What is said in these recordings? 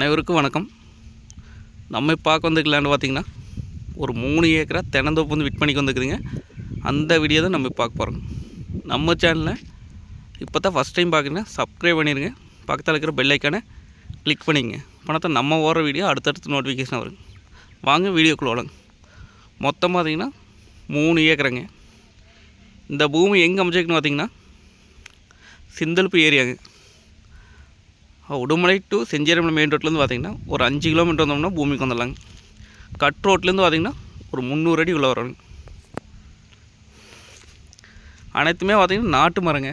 அனைவருக்கும் வணக்கம். நம்ம பார்க்க வந்துக்கலான்னு பார்த்தீங்கன்னா ஒரு மூணு ஏக்கரா தென்னந்தோப்பு வந்து விற்பனைக்கு வந்துக்குதுங்க அந்த வீடியோ தான் நம்ம பார்க்க போகிறோம் நம்ம சேனலில் இப்போ தான் ஃபஸ்ட் டைம் பார்க்குறீங்கன்னா சப்ஸ்கிரைப் பண்ணிடுங்க பக்கத்தில் இருக்கிற பெல் ஐக்கானை கிளிக் பண்ணிங்க. பணத்தை நம்ம ஓடுற வீடியோ அடுத்தடுத்து நோட்டிஃபிகேஷன் வரும். வாங்க வீடியோக்குள்ள வாங்க மொத்தம் பார்த்தீங்கன்னா மூணு ஏக்கரைங்க. இந்த பூமி எங்கே அமைச்சிருக்குன்னு பார்த்திங்கன்னா சிந்தல்பு ஏரியாங்க. உடுமலை டு செஞ்சேரிமலை மெயின் ரோட்லேருந்து பார்த்திங்கன்னா ஒரு அஞ்சு கிலோமீட்டர் வந்தோம்னா பூமிக்கு வந்துடலாங்க. கட் ரோட்லேருந்து பார்த்திங்கன்னா ஒரு முந்நூறு அடி உள்ள வரணும் அனைத்துமே பார்த்திங்கன்னா நாட்டு மரங்க.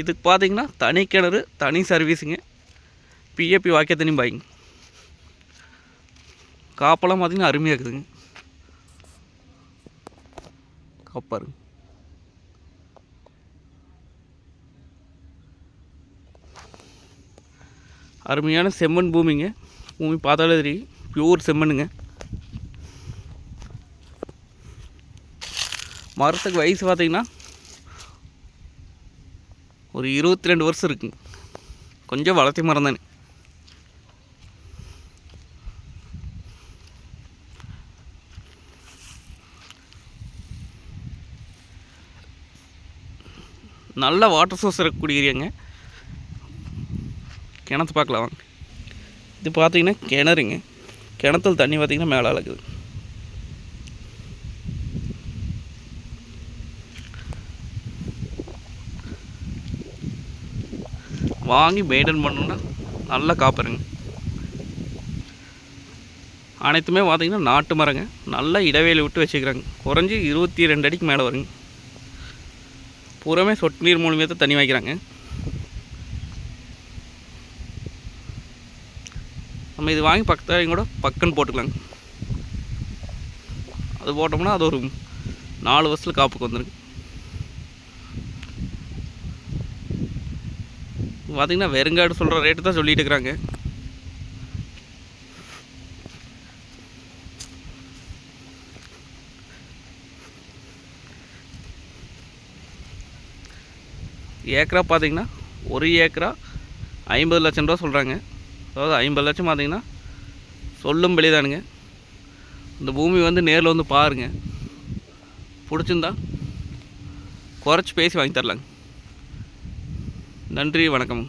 இதுக்கு பார்த்தீங்கன்னா தனி கிணறு தனி சர்வீஸுங்க பிஏபி வாக்கிய தண்ணி பாய்ங்க காப்பெல்லாம் பார்த்திங்கன்னா அருமையாக இருக்குதுங்க. காப்பாருங்க. அருமையான செம்மண் பூமிங்க. பூமி பார்த்தாலே தெரியும். பியூர் செம்மண்ணுங்க. மரத்துக்கு வயசு பார்த்தீங்கன்னா ஒரு இருபத்தி ரெண்டு வருஷம் இருக்குங்க. கொஞ்சம் வளர்த்தி மரம் தானே. நல்ல வாட்டர் சோர்ஸ் இருக்கக்கூடிய ஏரியாங்க. கிணத்து பார்க்கலாம் வாங்க இது பார்த்தீங்கன்னா கிணறுங்க. கிணத்துல தண்ணி பார்த்தீங்கன்னா மேலே இருக்குது வாங்கி மெயின்டைன் பண்ணணுன்னா நல்லா காப்பாருங்க. அனைத்துமே பார்த்தீங்கன்னா நாட்டு மரங்க. நல்லா இடைவேளை விட்டு வச்சுக்கிறாங்க. குறைஞ்சி இருபத்தி ரெண்டு அடிக்கு மேலே வருங்க. புறமே சொட்டு நீர் மூலியமாக தான் தண்ணி வைக்கிறாங்க நம்ம இது வாங்கி பக்கத்தில் கூட பக்கன்னு போட்டுக்கலாங்க. அது போட்டோம்னா அது ஒரு நாலு வருஷத்தில் காப்புக்கு வந்துருக்கு. பார்த்தீங்கன்னா வெறுங்காடு சொல்கிற ரேட்டு தான் சொல்லிட்டு இருக்கிறாங்க ஏக்கரா பார்த்தீங்கன்னா ஒரு ஏக்கரா ஐம்பது லட்சம் ரூபா சொல்கிறாங்க அதாவது ஐம்பது லட்சம் பார்த்தீங்கன்னா சொல்லும் வெளிதானுங்க இந்த பூமி வந்து நேரில் வந்து பாருங்கள் பிடிச்சிருந்தா குறைச்சி பேசி வாங்கி தரலாங்க. நன்றி வணக்கம்.